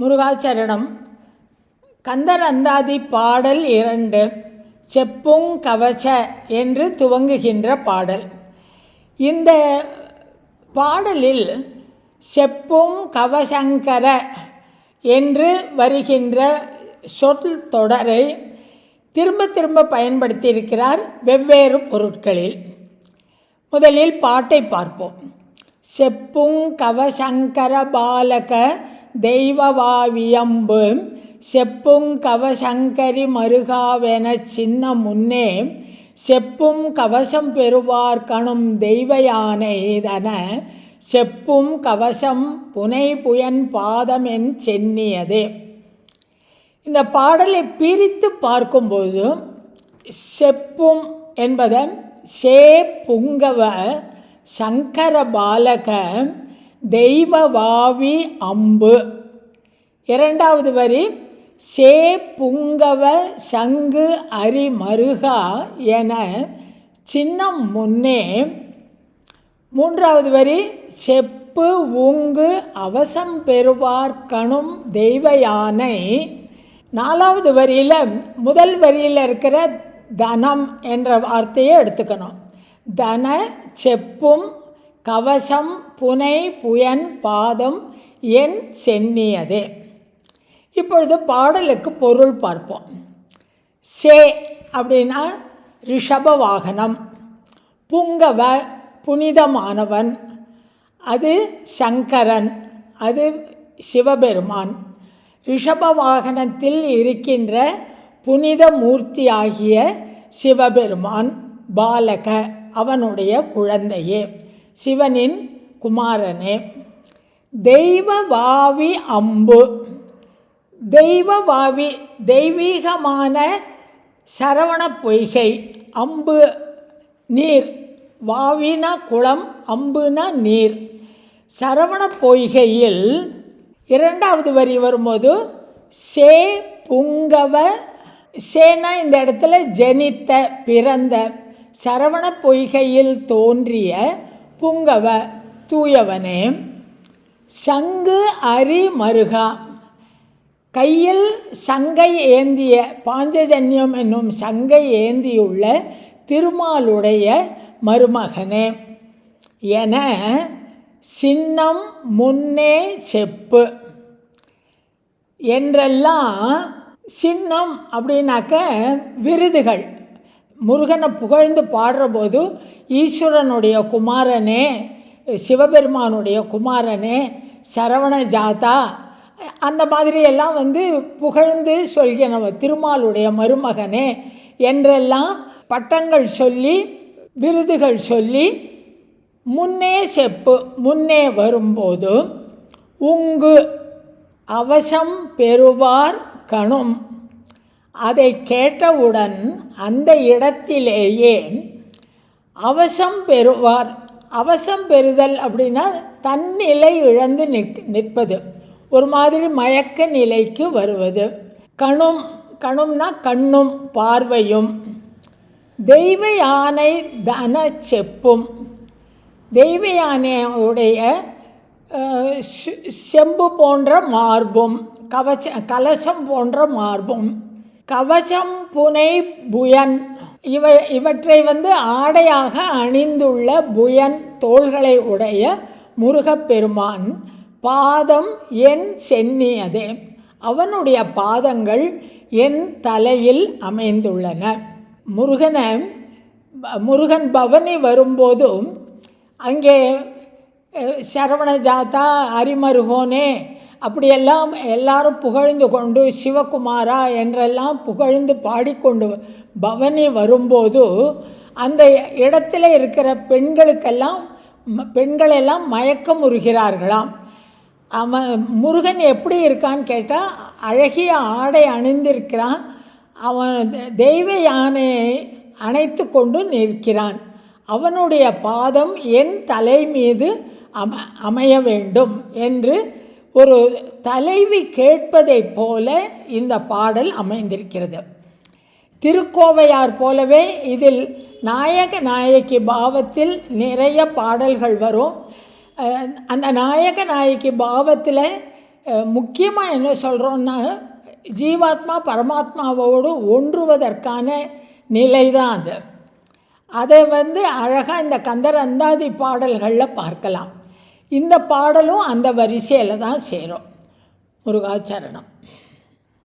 முருகாச்சரணம். கந்தர் அந்தாதி பாடல் இரண்டு செப்புங் கவச என்று துவங்குகின்ற பாடல். இந்த பாடலில் செப்பும் கவசங்கர என்று வருகின்ற சொல் தொடரை திரும்ப திரும்ப பயன்படுத்தியிருக்கிறார் வெவ்வேறு பொருட்களில். முதலில் பாட்டை பார்ப்போம். செப்புங் கவசங்கர பாலக தெய்வவாவியம்பு. செப்புங் கவசங்கரி மருகாவெனச் சின்ன முன்னே செப்பும் கவசம் பெறுவார் கணும் தெய்வ செப்பும் கவசம் புனை புயன் பாதமென் சென்னியது. இந்த பாடலை பிரித்து பார்க்கும்போது செப்பும் என்பதன் சே புங்கவ சங்கர பாலக தெய்வவாவி அம்பு. இரண்டாவது வரி சே புங்கவ சங்கு அரி மருகா என சின்னம் முன்னே. மூன்றாவது வரி செப்பு உங்கு அவசம் பெறுவார் கணும் தெய்வ யானை நாலாவது வரியில் முதல் வரியில் இருக்கிற தனம் என்ற வார்த்தையை எடுத்துக்கணும். தன செப்பும் கவசம் புனை புயன் பாதம் என் சென்னியதே இப்பொழுது பாடலுக்கு பொருள் பார்ப்போம். சே அப்படின்னா ரிஷப வாகனம் புங்கவ புனிதமானவன். அது சங்கரன். அது சிவபெருமான். ரிஷப வாகனத்தில் இருக்கின்ற புனித மூர்த்தியாகிய சிவபெருமான் பாலக அவனுடைய குழந்தையே. சிவனின் குமாரனே தெய்வ வாவி அம்பு. தெய்வ வாவி தெய்வீகமான சரவண பொய்கை. அம்பு நீர். வாவின குளம் அம்புனா நீர். சரவண பொய்கையில் இரண்டாவது வரி வரும்போது சே புங்கவ சேனா இந்த இடத்துல ஜனித்த பிறந்த. சரவண பொய்கையில் தோன்றிய புங்கவ. தூயவனே சங்கு அரி மருகா. கையில் சங்கை ஏந்திய பாஞ்சஜன்யம் என்னும் சங்கை ஏந்தியுள்ள திருமாலுடைய மருமகனே என சின்னம் முன்னே செப்பு. என்றெல்லாம் சின்னம் அப்படின்னாக்க விருதுகள். முருகனை புகழ்ந்து பாடுறபோது ஈஸ்வரனுடைய குமாரனே சிவபெருமானுடைய குமாரனே சரவண ஜாதா அந்த மாதிரியெல்லாம் வந்து புகழ்ந்து சொல்கிறவ திருமாலுடைய மருமகனே என்றெல்லாம் பட்டங்கள் சொல்லி விருதுகள் சொல்லி முன்னே செப்பு முன்னே வரும்போது உங்கு அவசம் பெறுவார் கணும். அதை கேட்டவுடன் அந்த இடத்திலேயே அவசம் பெறுவார் அவசம் பெறுதல் அப்படின்னா தன்னிலை இழந்து நிற் நிற்பது. ஒரு மாதிரி மயக்க நிலைக்கு வருவது. கணும் கணும்னா கண்ணும் பார்வையும். தெய்வ யானை தன செப்பும் தெய்வ யானையுடைய செம்பு போன்ற மார்பும் கவச்ச கலசம் போன்ற மார்பும். கவசம் புனை புயன். இவ இவற்றை வந்து ஆடையாக அணிந்துள்ள புயன் தோள்களை உடைய முருகப்பெருமான் பாதம் என் சென்னியதே அவனுடைய பாதங்கள் என் தலையில் அமைந்துள்ளன. முருகனை முருகன் பவனி வரும்போதும் அங்கே சரவண ஜாத்தா அரிமருகோனே அப்படியெல்லாம் எல்லாரும் புகழ்ந்து கொண்டு சிவகுமாரா என்றெல்லாம் புகழ்ந்து பாடிக்கொண்டு பவனி வரும்போது அந்த இடத்துல இருக்கிற பெண்களுக்கெல்லாம் பெண்களெல்லாம் மயக்கம் உருகிறார்களாம். அவன் முருகன் எப்படி இருக்கான்னு கேட்டால் அழகிய ஆடை அணிந்திருக்கிறான். அவன் தெய்வ யானையை அணைத்து கொண்டு நிற்கிறான். அவனுடைய பாதம் என் தலை மீது அம அமைய வேண்டும் என்று ஒரு தலைவி கேட்பதைப் போல இந்த பாடல் அமைந்திருக்கிறது. திருக்கோவையார் போலவே இதில் நாயக நாயகி பாவத்தில் நிறைய பாடல்கள் வரும். அந்த நாயக நாயகி பாவத்தில் முக்கியமாக என்ன சொல்கிறோன்னா ஜீவாத்மா பரமாத்மாவோடு ஒன்றுவதற்கான நிலை தான் அது. அதை வந்து அழகாக இந்த கந்தர் அந்தாதி பாடல்களில் பார்க்கலாம். இந்த பாடலும் அந்த வரிசையில் தான் சேரும். முருகாச்சரணம்.